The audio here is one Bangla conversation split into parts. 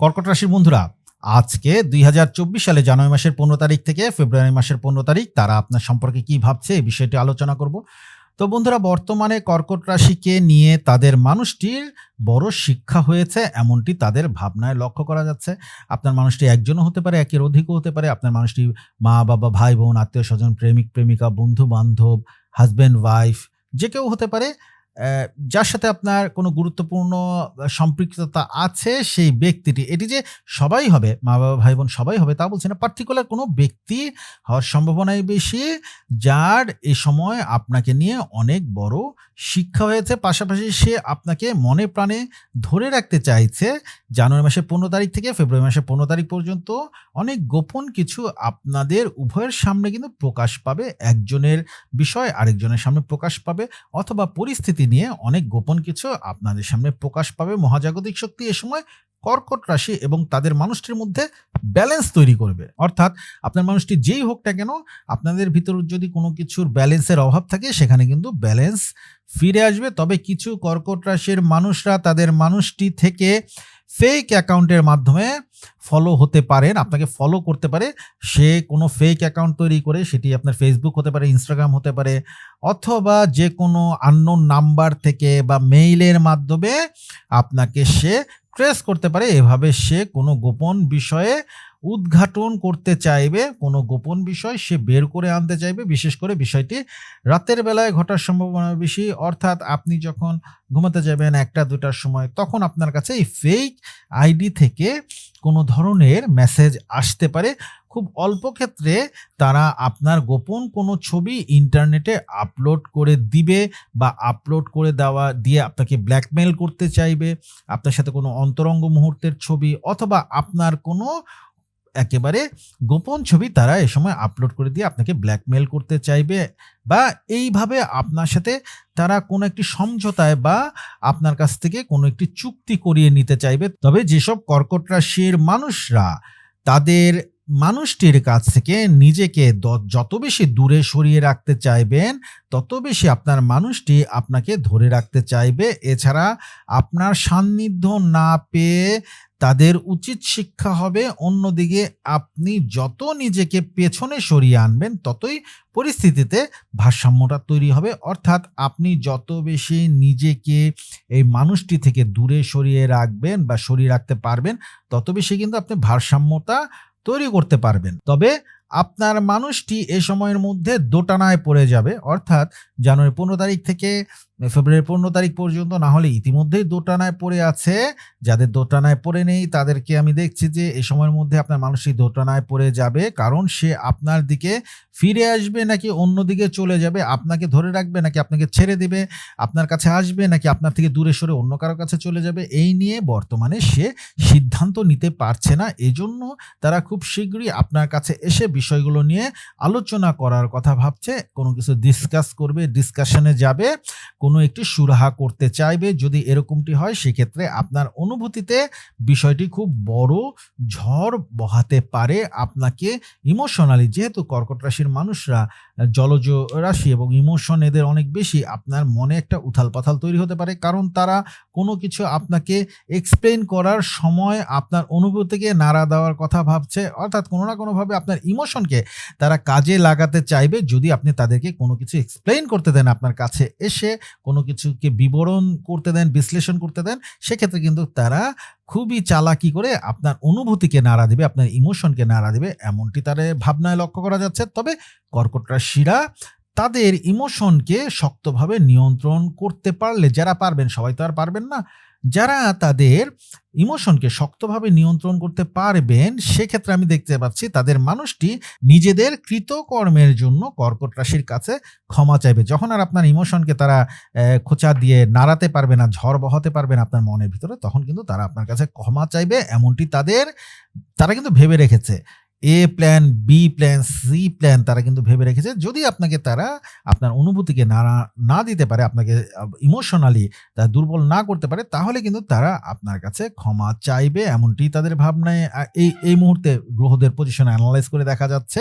কর্কট রাশির বন্ধুরা, আজকে দুই হাজার চব্বিশ সালে জানুয়ারি মাসের পনেরো তারিখ থেকে ফেব্রুয়ারি মাসের পনেরো তারিখ, তারা আপনার সম্পর্কে কি ভাবছে এই বিষয়টি আলোচনা করব। তো বন্ধুরা, বর্তমানে কর্কট রাশিকে নিয়ে তাদের মানুষটির বড় শিক্ষা হয়েছে, এমনটি তাদের ভাবনায় লক্ষ্য করা যাচ্ছে। আপনার মানুষটি একজনও হতে পারে, একের অধিকও হতে পারে। আপনার মানুষটি মা, বাবা, ভাই, বোন, আত্মীয় স্বজন, প্রেমিক, প্রেমিকা বন্ধু বান্ধব হাজব্যান্ড ওয়াইফ যে কেউ হতে পারে। যার সাথে আপনার কোনো গুরুত্বপূর্ণ সম্পৃক্ততা আছে সেই ব্যক্তিটি, এটি যে সবাই হবে মা বাবা ভাই বোন সবাই হবে তা বলছি না পার্টিকুলার কোনো ব্যক্তি হওয়ার সম্ভাবনাই বেশি, যার এ সময় আপনাকে নিয়ে অনেক বড় শিক্ষা হয়েছে, পাশাপাশি সে আপনাকে মনে প্রাণে ধরে রাখতে চাইছে, জানুয়ারি মাসের পনেরো তারিখ থেকে ফেব্রুয়ারি মাসের পনেরো তারিখ পর্যন্ত অনেক গোপন কিছু আপনাদের উভয়ের সামনে কিন্তু প্রকাশ পাবে, একজনের বিষয় আরেকজনের সামনে প্রকাশ পাবে, অথবা পরিস্থিতি নিয়ে অনেক গোপন কিছু আপনাদের সামনে প্রকাশ পাবে। মহাজাগতিক শক্তি এ সময় কর্কট রাশি এবং তাদের মানুষটির মধ্যে ব্যালেন্স তৈরি করবে। অর্থাৎ আপনার মানুষটি যেই হোক না কেন, আপনাদের ভিতর যদি কোনো কিছুর ব্যালেন্সের অভাব থাকে, সেখানে কিন্তু ব্যালেন্স ফিরে আসবে। তবে কিছু কর্কট রাশির মানুষরা তাদের মানুষটি থেকে ফেক অ্যাকাউন্টের মাধ্যমে ফলো হতে পারেন, আপনাকে ফলো করতে পারে। সে কোনো ফেক অ্যাকাউন্ট তৈরি করে, সেটি আপনার ফেসবুক হতে পারে ইনস্টাগ্রাম হতে পারে, অথবা যে কোনো আননোন নাম্বার থেকে বা মেইলের মাধ্যমে আপনাকে সে ট্রেস করতে পারে। এভাবে সে কোনো গোপন বিষয়ে উদ্ঘাটন করতে চাইবে কোনো গোপন বিষয়, সে বের করে আনতে চাইবে। বিশেষ করে বিষয়টি রাতের বেলায় ঘটার সম্ভাবনা বেশি। অর্থাৎ আপনি যখন ঘুমাতে যাবেন একটা, দুটার সময়, তখন আপনার কাছে এই ফেক আইডি থেকে কোনো ধরনের মেসেজ আসতে পারে। খুব অল্প ক্ষেত্রে তারা আপনার গোপন কোনো ছবি ইন্টারনেটে আপলোড করে দিবে বা আপলোড করে দেওয়া, দিয়ে আপনাকে ব্ল্যাকমেল করতে চাইবে। আপনার সাথে কোনো অন্তরঙ্গ মুহূর্তের ছবি অথবা আপনার কোনো একেবারে গোপন ছবি তারা এ সময় আপলোড করে দিয়ে আপনাকে ব্ল্যাকমেল করতে চাইবে বা এইভাবে আপনার সাথে তারা কোনো একটি সমঝোতায় বা আপনার কাছ থেকে কোনো একটি চুক্তি করিয়ে নিতে চাইবে। তবে যেসব কর্কট রাশির মানুষরা তাদের মানুষটির কাছ থেকে নিজেকে যত বেশি দূরে সরিয়ে রাখতে চাইবেন, তত বেশি আপনার মানুষটি আপনাকে ধরে রাখতে চাইবে। এছাড়া আপনার সান্নিধ্য না পেয়ে তাদের উচিত শিক্ষা হবে। অন্যদিকে আপনি যত নিজেকে পেছনে সরিয়ে আনবেন, ততই পরিস্থিতিতে ভারসাম্যটা তৈরি হবে। অর্থাৎ আপনি যত বেশি নিজেকে এই মানুষটি থেকে দূরে সরিয়ে রাখবেন বা সরিয়ে রাখতে পারবেন, তত বেশি কিন্তু আপনি ভারসাম্যতা তৈরি করতে পারবেন। তবে আপনার মানুষটি এ সময়ের মধ্যে দোটানায় পড়ে যাবে। অর্থাৎ জানুয়ারি পনেরো তারিখ থেকে ফেব্রুয়ারি পনেরো তারিখ পর্যন্ত না হলে ইতিমধ্যেই দোটানায় পড়ে আছে। যাদের দোটানায় পড়ে নেই, তাদেরকে আমি দেখছি যে এই সময়ের মধ্যে আপনার মানুষটি দোটানায় পড়ে যাবে। কারণ সে আপনার দিকে ফিরে আসবে নাকি অন্য দিকে চলে যাবে? আপনাকে ধরে রাখবে নাকি আপনাকে ছেড়ে দেবে? আপনার কাছে আসবে নাকি আপনার থেকে দূরে সরে অন্য কারও কাছে চলে যাবে? এই নিয়ে বর্তমানে সে সিদ্ধান্ত নিতে পারছে না। এজন্য তারা খুব শীঘ্রই আপনার কাছে এসে বিষয়গুলো নিয়ে আলোচনা করার কথা ভাবছে, কোনো কিছু ডিসকাস করবে ডিসকাশনে যাবে, কোনো একটি সুরাহা করতে চাইবে, যদি এরকমটি হয় সেক্ষেত্রে আপনার অনুভূতিতে বিষয়টি খুব বড় ঝড় বহাতে পারে। আপনাকে ইমোশনালি যেহেতু কর্কট রাশির মানুষরা, জলজ রাশি এবং ইমোশন এদের অনেক বেশি, আপনার মনে একটা উথাল পাথাল তৈরি হতে পারে। কারণ তারা কোনো কিছু আপনাকে এক্সপ্লেন করার সময় আপনার অনুভূতিকে নাড়া দেওয়ার কথা ভাবছে, অর্থাৎ কোনো না কোনোভাবে আপনার ইমোশনকে তারা কাজে লাগাতে চাইবে যদি আপনি তাদেরকে কোনো কিছু এক্সপ্লেন করতে দেন আপনার কাছে, এসে কোনো কিছুকে বিবরণ করতে দেন, বিশ্লেষণ করতে দেন, সেক্ষেত্রে কিন্তু তারা খুবই চালাকি করে আপনার অনুভূতিকে নাড়া দিবে, আপনার ইমোশনকে নাড়া দিবে, এমনটি তার ভাবনায় লক্ষ্য করা যাচ্ছে। তবে কর্কট রাশিরা তাদের ইমোশনকে শক্তভাবে নিয়ন্ত্রণ করতে পারলে, যারা পারবেন, সবাই তো আর পারবেন না। যারা তাদের ইমোশনকে শক্তভাবে নিয়ন্ত্রণ করতে পারবেন, সেক্ষেত্রে আমি দেখতে পাচ্ছি তাদের মানুষটি নিজেদের কৃতকর্মের জন্য কর্কট রাশির কাছে ক্ষমা চাইবে। যখন আর আপনার ইমোশনকে তারা খোঁচা দিয়ে নাড়াতে পারবে না, ঝড় বহাতে পারবে না আপনার মনের ভিতরে, তখন কিন্তু তারা আপনার কাছে ক্ষমা চাইবে। এমনটি তাদের, তারা কিন্তু ভেবে রেখেছে। A plan, B plan, C plan তারা কিন্তু ভেবে রেখেছে। যদি আপনাকে তারা আপনার অনুভূতিকে নাড়া না দিতে পারে, আপনাকে ইমোশনালি তারা দুর্বল না করতে পারে, তাহলে কিন্তু তারা আপনার কাছে ক্ষমা চাইবে। এমনটি তাদের ভাবনায় এই এই মুহূর্তে গ্রহদের পজিশন এনালাইজ করে দেখা যাচ্ছে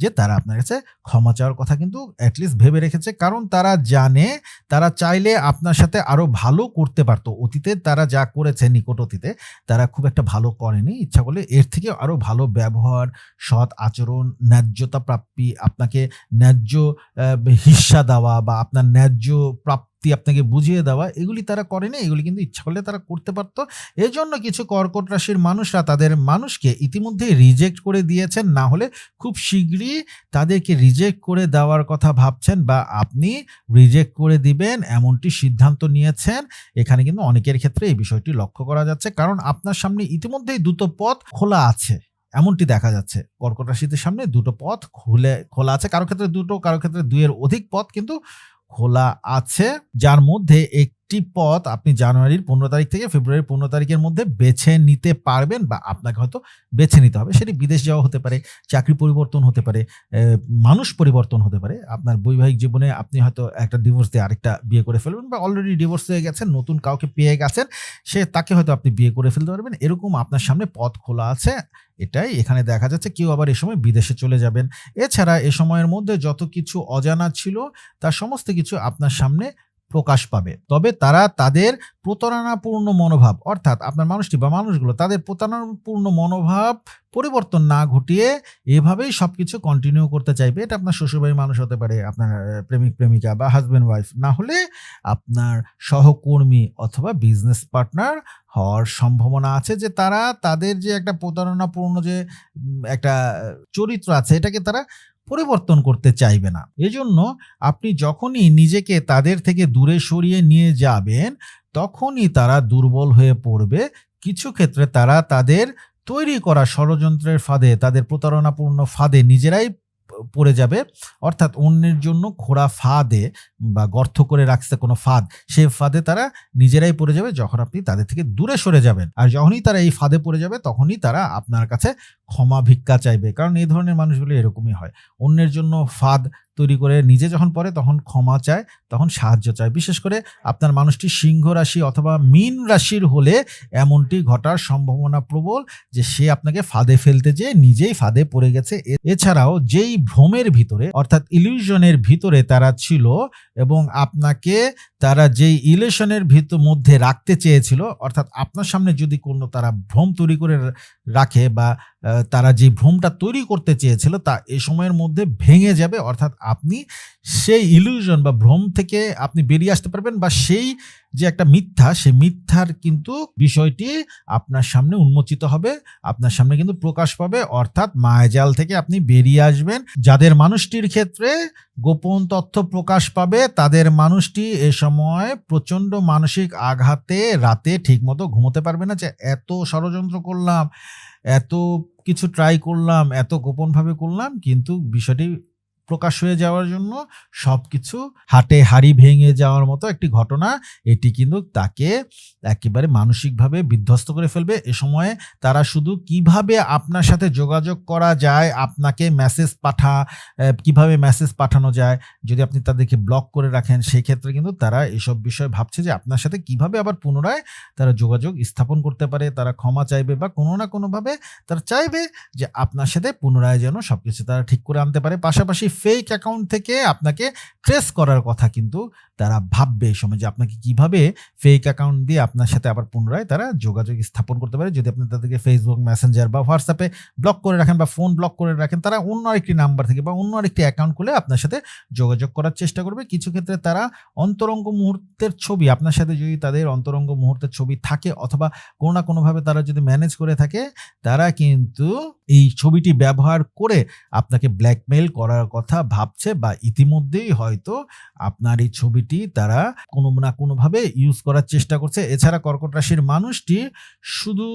যে তারা আপনার কাছে ক্ষমা চাওয়ার কথা কিন্তু এট লিস্ট ভেবে রেখেছে। কারণ তারা জানে তারা চাইলে আপনার সাথে আরও ভালো করতে পারত। অতীতে তারা যা করেছে নিকট অতীতে তারা খুব একটা ভালো করেনি। ইচ্ছা করলে এর থেকেও আরও ভালো ব্যবহার, সৎ আচরণ, ন্যায্যতা প্রাপ্তি, আপনাকে ন্যায্য আ হিস্যা দেওয়া বা আপনার ন্যায্য প্রাপ্তি আপনাকে বুঝিয়ে দেওয়া এগুলি তারা করেনি। এগুলি কিন্তু ইচ্ছা করলে তারা করতে পারত। এজন্য কিছু কর্কট রাশির মানুষরা তাদের মানুষকে ইতিমধ্যেই রিজেক্ট করে দিয়েছেন। না হলে খুব শিগগিরই তাদেরকে রিজেক্ট করে দেওয়ার কথা ভাবছেন বা আপনি রিজেক্ট করে দিবেন এমনটি সিদ্ধান্ত নিয়েছেন। এখানে কিন্তু অনেকের ক্ষেত্রে এই বিষয়টি লক্ষ্য করা যাচ্ছে। কারণ আপনার সামনে ইতিমধ্যেই দুটো পথ খোলা আছে। এমনটি দেখা যাচ্ছে। কর্কট রাশিদের সামনে দুটো পথ খুলে খোলা আছে। কারও ক্ষেত্রে দুটো, কারও ক্ষেত্রে দুইয়ের অধিক পথ কিন্তু খোলা আছে। যার মধ্যে একটি পথ আপনি জানুয়ারির ১৫ তারিখ থেকে ফেব্রুয়ারির ১৫ তারিখের মধ্যে বেছে নিতে পারবেন বা আপনাকে হয়তো বেছে নিতে হবে। সেটি বিদেশ যাওয়া হতে পারে, চাকরি পরিবর্তন হতে পারে, মানুষ পরিবর্তন হতে পারে। আপনার বৈবাহিক জীবনে আপনি হয়তো একটা ডিভোর্স দিয়ে আরেকটা বিয়ে করে ফেলবেন বা অলরেডি ডিভোর্স হয়ে গেছেন, নতুন কাউকে পেয়ে গেছেন। সে তাকে হয়তো আপনি বিয়ে করে ফেলতে পারবেন। এরকম আপনার সামনে পথ খোলা আছে। এটাই এখানে দেখা যাচ্ছে। কেউ আবার এ সময় বিদেশে চলে যাবেন। এছাড়া এ সময়ের মধ্যে যত কিছু অজানা ছিল তার সমস্ত কিছু আপনার সামনে প্রকাশ পাবে। তবে তারা তাদের প্রতারণাপূর্ণ মনোভাব অর্থাৎ আপনার মানুষটি বা মানুষগুলো তাদের প্রতারণাপূর্ণ মনোভাব পরিবর্তন না ঘটিয়ে এভাবেই সব কিছু কন্টিনিউ করতে চাইবে। এটা আপনার শ্বশুরবাড়ির মানুষ হতে পারে, আপনার প্রেমিক-প্রেমিকা বা হাজব্যান্ড ওয়াইফ। না হলে আপনার সহকর্মী অথবা বিজনেস পার্টনার হওয়ার সম্ভাবনা আছে যে তারা তাদের যে একটা প্রতারণাপূর্ণ যে একটা চরিত্র আছে এটাকে তারা পরিবর্তন করতে চাইবে না। এজন্য আপনি যখনই নিজেকে তাদের থেকে দূরে সরিয়ে নিয়ে যাবেন, তখনই তারা দুর্বল হয়ে পড়বে। কিছু ক্ষেত্রে তারা তাদের তৈরি করা ষড়যন্ত্রের ফাঁদে, তাদের প্রতারণাপূর্ণ ফাঁদে নিজেরাই পড়ে যাবে। অর্থাৎ অন্যের জন্য খোঁড়া ফাঁদে বা গর্ত করে রাখছে কোনো ফাঁদ, সে ফাঁদে তারা নিজেরাই পড়ে যাবে যখন আপনি তাদের থেকে দূরে সরে যাবেন। আর যখনই তারা এই ফাঁদে পড়ে যাবে তখনই তারা আপনার কাছে ক্ষমা ভিক্ষা চাইবে। কারণ এই ধরনের মানুষগুলি এরকমই হয়। অন্যের জন্য ফাঁদ তৈরি করে নিজে যখন পড়ে তখন ক্ষমা চায়, তখন সাহায্য চায়। বিশেষ করে আপনার মানুষটি সিংহ রাশি অথবা মীন রাশির হলে এমনটি ঘটার সম্ভাবনা প্রবল যে সে আপনাকে ফাঁদে ফেলতে যেয়ে নিজেই ফাঁদে পড়ে গেছে। এছাড়াও যেই ভ্রমের ভিতরে অর্থাৎ ইলিউশন এর ভিতরে তারা ছিল এবং আপনাকে তারা যেই ইলেশনের এর ভিত মধ্যে রাখতে চেয়েছিল অর্থাৎ আপনার সামনে যদি কোনো তারা ভ্রম তৈরি করে রাখে বা তারা যে ভ্রমটা তৈরি করতে চেয়েছিল তা এ সময়ের মধ্যে ভেঙে যাবে। অর্থাৎ আপনি সেই ইলিউশন বা ভ্রম থেকে আপনি বেরিয়ে আসতে পারবেন বা সেই যে একটা মিথ্যা, সে মিথ্যার কিন্তু বিষয়টি আপনার সামনে উন্মোচিত হবে। আপনার সামনে কিন্তু প্রকাশ পাবে। অর্থাৎ মায়াজাল থেকে আপনি বেরিয়ে আসবেন। যাদের মানুষটির ক্ষেত্রে গোপন তথ্য প্রকাশ পাবে তাদের মানুষটি এ সময় প্রচণ্ড মানসিক আঘাতে রাতে ঠিকমতো ঘুমোতে পারবে না যে এত ষড়যন্ত্র করলাম, এত কিছু ট্রাই করলাম, এত গোপনভাবে করলাম কিন্তু বিষয়টি প্রকাশ হয়ে যাওয়ার জন্য সব কিছু হাটে হাঁড়ি ভেঙে যাওয়ার মতো একটি ঘটনা। এটি কিন্তু তাকে একেবারে মানসিকভাবে বিধ্বস্ত করে ফেলবে। এ সময়ে তারা শুধু কীভাবে আপনার সাথে যোগাযোগ করা যায়, আপনাকে মেসেজ পাঠা কীভাবে মেসেজ পাঠানো যায়, যদি আপনি তাদেরকে ব্লক করে রাখেন সেই ক্ষেত্রে কিন্তু তারা এসব বিষয় ভাবছে যে আপনার সাথে কীভাবে আবার পুনরায় তারা যোগাযোগ স্থাপন করতে পারে, তারা ক্ষমা চাইবে বা কোনো না কোনোভাবে তারা চাইবে যে আপনার সাথে পুনরায় যেন সব কিছু তারা ঠিক করে আনতে পারে। পাশাপাশি ফেক অ্যাকাউন্ট থেকে আপনাকে ট্রেস করার কথা কিন্তু তারা ভাববে এই সময় যে আপনাকে কীভাবে ফেক অ্যাকাউন্ট দিয়ে আপনার সাথে আবার পুনরায় তারা যোগাযোগ স্থাপন করতে পারে। যদি আপনি তাদেরকে ফেসবুক Messenger বা হোয়াটসঅ্যাপে ব্লক করে রাখেন বা ফোন ব্লক করে রাখেন, তারা অন্য আরেকটি নাম্বার থেকে বা অন্য আরেকটি অ্যাকাউন্ট খুলে আপনার সাথে যোগাযোগ করার চেষ্টা করবে। কিছু ক্ষেত্রে তারা অন্তরঙ্গ মুহূর্তের ছবি আপনার সাথে যদি তাদের অন্তরঙ্গ মুহূর্তের ছবি থাকে অথবা কোনো না কোনোভাবে তারা যদি ম্যানেজ করে থাকে, তারা কিন্তু এই ছবিটি ব্যবহার করে আপনাকে ব্ল্যাকমেইল করার কথা ভাবছে বা ইতিমধ্যেই হয়তো আপনার এই ছবিটি তারা কোনো না কোনোভাবে ইউজ করার চেষ্টা করছে। এছাড়া কর্কট রাশির মানুষটি শুধু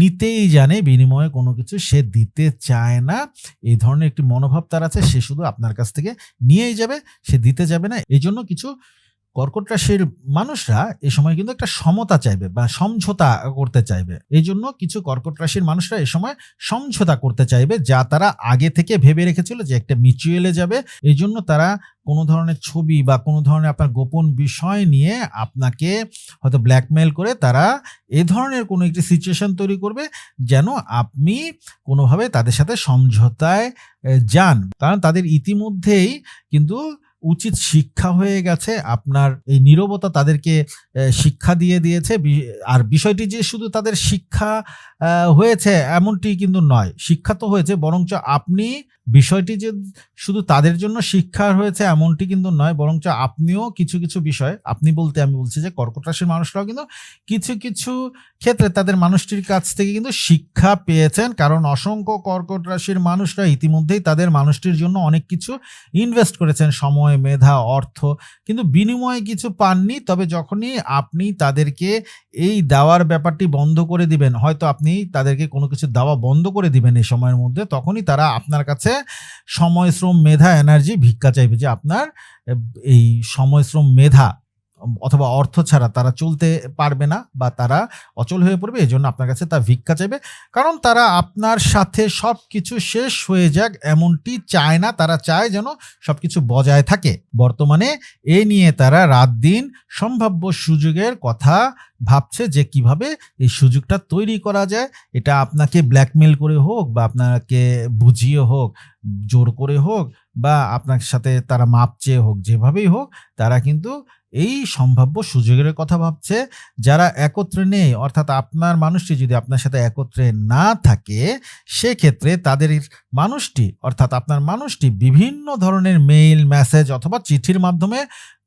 নিতেই জানে, বিনিময়ে কোনো কিছু সে দিতে চায় না। এই ধরনের একটি মনোভাব তার আছে। সে শুধু আপনার কাছ থেকে নিয়েই যাবে, সে দিতে যাবে না। এই জন্য কিছু কর্কট রাশির মানুষরা এ সময় কিন্তু একটা সমতা চাইবে বা সমঝোতা করতে চাইবে। এই জন্য কিছু কর্কট রাশির মানুষরা এ সময় সমঝোতা করতে চাইবে যা তারা আগে থেকে ভেবে রেখেছিল যে একটা মিচুয়েলে যাবে। এই জন্য তারা কোনো ধরনের ছবি বা কোনো ধরনের আপনার গোপন বিষয় নিয়ে আপনাকে হয়তো ব্ল্যাকমেল করে তারা এ ধরনের কোনো একটি সিচুয়েশন তৈরি করবে যেন আপনি কোনোভাবে তাদের সাথে সমঝোতায় যান। কারণ তাদের ইতিমধ্যেই কিন্তু উচিত শিক্ষা হয়ে গেছে, আপনার এই নিরবতা তাদেরকে শিক্ষা দিয়ে দিয়েছে আর বিষয়টি যে শুধু তাদের শিক্ষা হয়েছে এমনটি কিন্তু নয়, শিক্ষা তো হয়েছে, বরঞ্চ আপনি বিষয়টি যে শুধু তাদের জন্য শিক্ষা হয়েছে এমনটি কিন্তু নয়, বরঞ্চ আপনিও কিছু কিছু বিষয়, আপনি বলতে আমি বলছি যে কর্কট রাশির মানুষরাও কিন্তু কিছু কিছু ক্ষেত্রে তাদের মানুষটির কাছ থেকে কিন্তু শিক্ষা পেয়েছেন। কারণ অসংখ্য কর্কট রাশির মানুষরা ইতিমধ্যেই তাদের মানুষটির জন্য অনেক কিছু ইনভেস্ট করেছেন, সময়, মেধা, অর্থ। কিন্তু বিনিময়ে কিছু পাননি, তবে যখনই আপনি তাদেরকে এই দেওয়ার ব্যাপারটি বন্ধ করে দিবেন, হয়তো আপনি তাদেরকে কোনো কিছু দেওয়া বন্ধ করে দিবেন এই সময়ের মধ্যে, তখনই তারা আপনার কাছে সময় শ্রম মেধা এনার্জি ভিক্ষা চাইবে যে আপনার এই সময় শ্রম মেধা অথবা অর্থ ছাড়া তারা চলতে পারবে না বা তারা অচল হয়ে পড়বে এই জন্য আপনার কাছে তা ভিক্ষা চাইবে। কারণ তারা আপনার সাথে সব কিছু শেষ হয়ে যাক এমনটি চায় না। তারা চায় যেন সব কিছু বজায় থাকে। বর্তমানে এ নিয়ে তারা রাত দিন সম্ভাব্য সুযোগের কথা ভাবছে যে কীভাবে এই সুযোগটা তৈরি করা যায়। এটা আপনাকে ব্ল্যাকমেল করে হোক বা আপনাকে বুঝিয়ে হোক, জোর করে হোক বা আপনার সাথে তারা মাপ চেয়ে হোক, যেভাবেই হোক, তারা কিন্তু এই সম্ভাব্য সুযোগের কথা ভাবছে, যারা একত্রে নেই, অর্থাৎ আপনার মানুষটি যদি আপনার সাথে একত্রে না থাকে, সেক্ষেত্রে তাদের মানুষটি, অর্থাৎ আপনার মানুষটি বিভিন্ন ধরনের মেইল মেসেজ অথবা চিঠির মাধ্যমে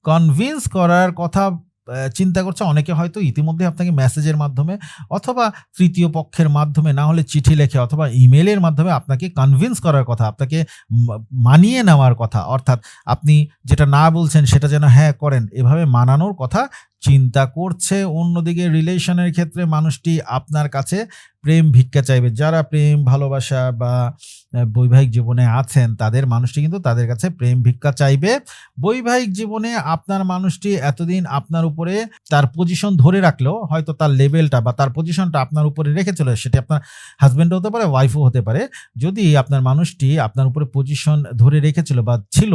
কনভিন্স করার কথা চিন্তা করছে, অনেকে হয়তো ইতিমধ্যে আপনাকে মেসেজের মাধ্যমে অথবা তৃতীয় পক্ষের মাধ্যমে, না হলে চিঠি লেখে অথবা ইমেলের মাধ্যমে আপনাকে কনভিন্স করার কথা, আপনাকে মানিয়ে নেওয়ার কথা। অর্থাৎ আপনি যেটা না বলছেন, সেটা যেন হ্যাঁ করেন, এভাবে মানানোর কথা চিন্তা করছে। অন্যদিকে রিলেশনের ক্ষেত্রে মানুষটি আপনার কাছে প্রেম ভিক্ষা চাইবে। যারা প্রেম, ভালোবাসা বা বৈবাহিক জীবনে আছেন, তাদের মানুষটি কিন্তু তাদের কাছে প্রেম ভিক্ষা চাইবে। বৈবাহিক জীবনে আপনার মানুষটি এতদিন আপনার উপরে তার পজিশন ধরে রাখলেও হয়তো তার লেভেলটা বা তার পজিশনটা আপনার উপরে রেখেছিল সেটি আপনার হাজব্যান্ড হতে পারে ওয়াইফও হতে পারে। যদি আপনার মানুষটি আপনার উপরে পজিশন ধরে রেখেছিল বা ছিল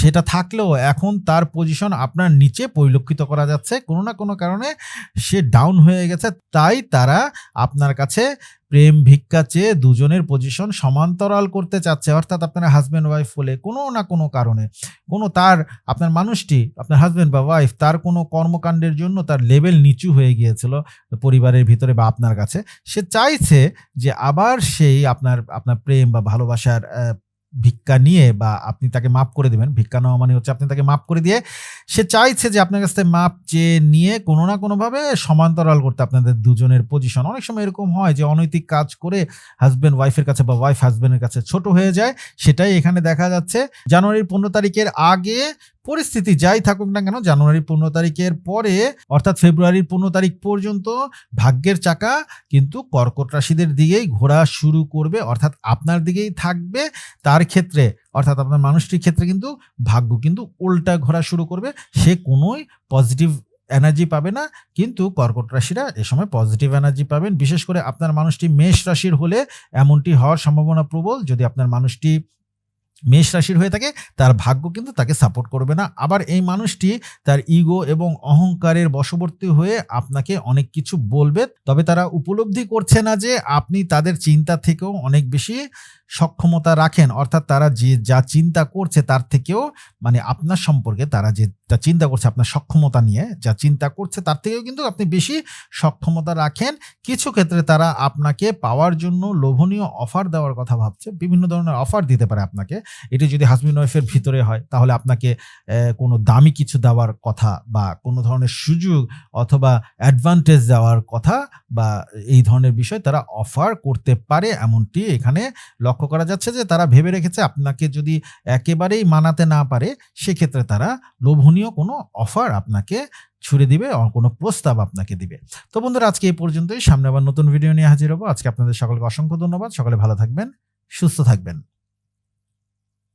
সেটা থাকলেও এখন তার পজিশন আপনার নিচে পরিলক্ষিত করা যাচ্ছে কোনো না কোনো কারণে সে ডাউন হয়ে গেছে। তাই তারা আপনার কাছে প্রেম ভিক্ষা চেয়ে দুজনের পজিশন সমান্তরাল করতে চাচ্ছে। অর্থাৎ আপনার হাজব্যান্ড ওয়াইফ বলে কোনো না কোনো কারণে, কোনো তার, আপনার মানুষটি, আপনার হাজব্যান্ড বা ওয়াইফ তার কোনো কর্মকাণ্ডের জন্য তার লেভেল নিচু হয়ে গিয়েছিল পরিবারের ভিতরে বা আপনার কাছে। সে চাইছে যে আবার সেই আপনার আপনার প্রেম বা ভালোবাসার ভিক্ষা নিয়ে বা আপনি তাকে মাপ করে দেবেন, ভিক্ষা নেওয়া মানে হচ্ছে আপনি তাকে মাপ করে দিয়ে সে চাইছে যে আপনার কাছ থেকে মাপ চেয়ে নিয়ে কোনো না কোনোভাবে সমান্তরাল করতে আপনাদের দুজনের পজিশন অনেক সময় এরকম হয় যে অনৈতিক কাজ করে হাজব্যান্ড ওয়াইফের কাছে বা ওয়াইফ হাজব্যান্ডের কাছে ছোট হয়ে যায়, সেটাই এখানে দেখা যাচ্ছে। জানুয়ারির পনেরো তারিখের আগে পরিস্থিতি যাই থাকুক না কেন, জানুয়ারির পনেরো তারিখের পরে, অর্থাৎ ফেব্রুয়ারির পনেরো তারিখ পর্যন্ত ভাগ্যের চাকা কিন্তু কর্কট রাশিদের দিকেই ঘোরা শুরু করবে, অর্থাৎ আপনার দিকেই থাকবে। তার ক্ষেত্রে, অর্থাৎ আপনার মানুষটির ক্ষেত্রে কিন্তু ভাগ্য কিন্তু উল্টা ঘোরা শুরু করবে। সে কোনোই পজিটিভ এনার্জি পাবে না, কিন্তু কর্কট রাশিরা এ সময় পজিটিভ এনার্জি পাবেন। বিশেষ করে আপনার মানুষটি মেষ রাশির হলে এমনটি হওয়ার সম্ভাবনা প্রবল। যদি আপনার মানুষটি মেষ রাশির হয়ে থাকে, তার ভাগ্য কিন্তু তাকে সাপোর্ট করবে না। আবার এই মানুষটি তার ইগো এবং অহংকারের বশবর্তী হয়ে আপনাকে অনেক কিছু বলবে, তবে তারা উপলব্ধি করছে না যে আপনি তাদের চিন্তা থেকেও অনেক বেশি সক্ষমতা রাখেন। অর্থাৎ তারা যে যা চিন্তা করছে তার থেকেও মানে আপনার সম্পর্কে তারা যে যা চিন্তা করছে, আপনার সক্ষমতা নিয়ে যা চিন্তা করছে তার থেকেও কিন্তু আপনি বেশি সক্ষমতা রাখেন। কিছু ক্ষেত্রে তারা আপনাকে পাওয়ার জন্য লোভনীয় অফার দেওয়ার কথা ভাবছে। বিভিন্ন ধরনের অফার দিতে পারে আপনাকে। এটি যদি হাজব্যান্ড ওয়াইফের ভিতরে হয়, তাহলে আপনাকে কোনো দামি কিছু দেওয়ার কথা বা কোনো ধরনের সুযোগ অথবা অ্যাডভান্টেজ দেওয়ার কথা বা এই ধরনের বিষয় তারা অফার করতে পারে এমনটি এখানে লক্ষ্য করা যাচ্ছে যে তারা ভেবে রেখেছে আপনাকে যদি একেবারেই মানাতে না পারে, সেক্ষেত্রে তারা লোভনীয় কোনো অফার আপনাকে ছুড়ে দিবে কোনো প্রস্তাব আপনাকে দিবে। তো বন্ধুরা, আজকে এই পর্যন্তই। সামনে আবার নতুন ভিডিও নিয়ে হাজির হব। আজকে আপনাদের সকলকে অসংখ্য ধন্যবাদ। সকলে ভালো থাকবেন, সুস্থ থাকবেন।